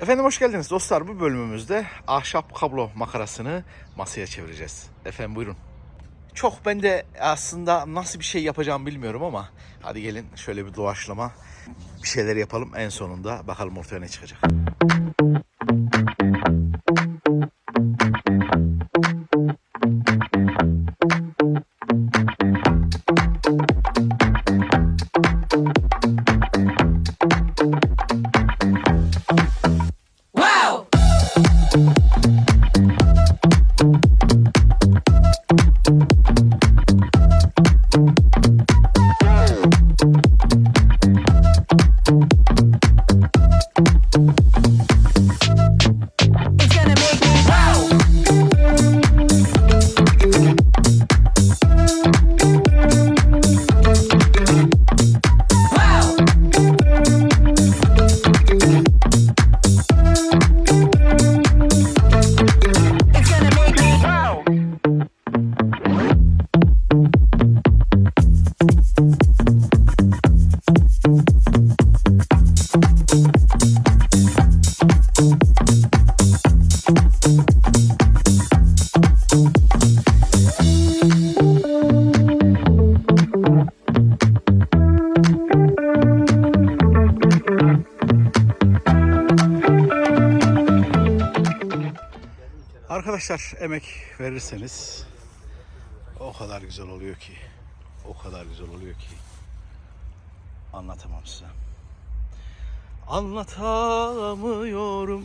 Efendim hoş geldiniz dostlar. Bu bölümümüzde ahşap kablo makarasını masaya çevireceğiz. Efendim buyurun. Çok ben de aslında nasıl bir şey yapacağımı bilmiyorum ama hadi gelin şöyle bir doğaçlama bir şeyler yapalım. En sonunda bakalım ortaya ne çıkacak. Arkadaşlar emek verirseniz o kadar güzel oluyor ki. O kadar güzel oluyor ki. Anlatamam size. Anlatamıyorum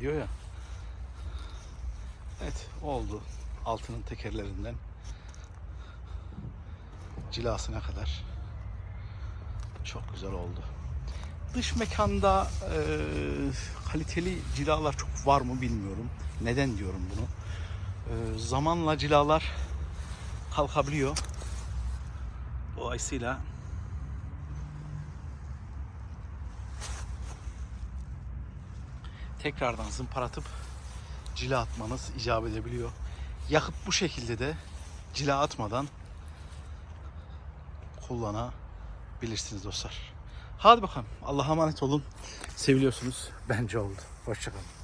diyor ya. Evet oldu. Altının tekerlerinden cilasına kadar çok güzel oldu. Dış mekanda e, kaliteli cilalar çok var mı bilmiyorum. Neden diyorum bunu? E, zamanla cilalar kalkabiliyor. Dolayısıyla tekrardan zımparatıp cila atmanız icap edebiliyor. Yakıp bu şekilde de cila atmadan kullanabilirsiniz dostlar. Hadi bakalım. Allah'a emanet olun. Seviliyorsunuz. Bence oldu. Hoşçakalın.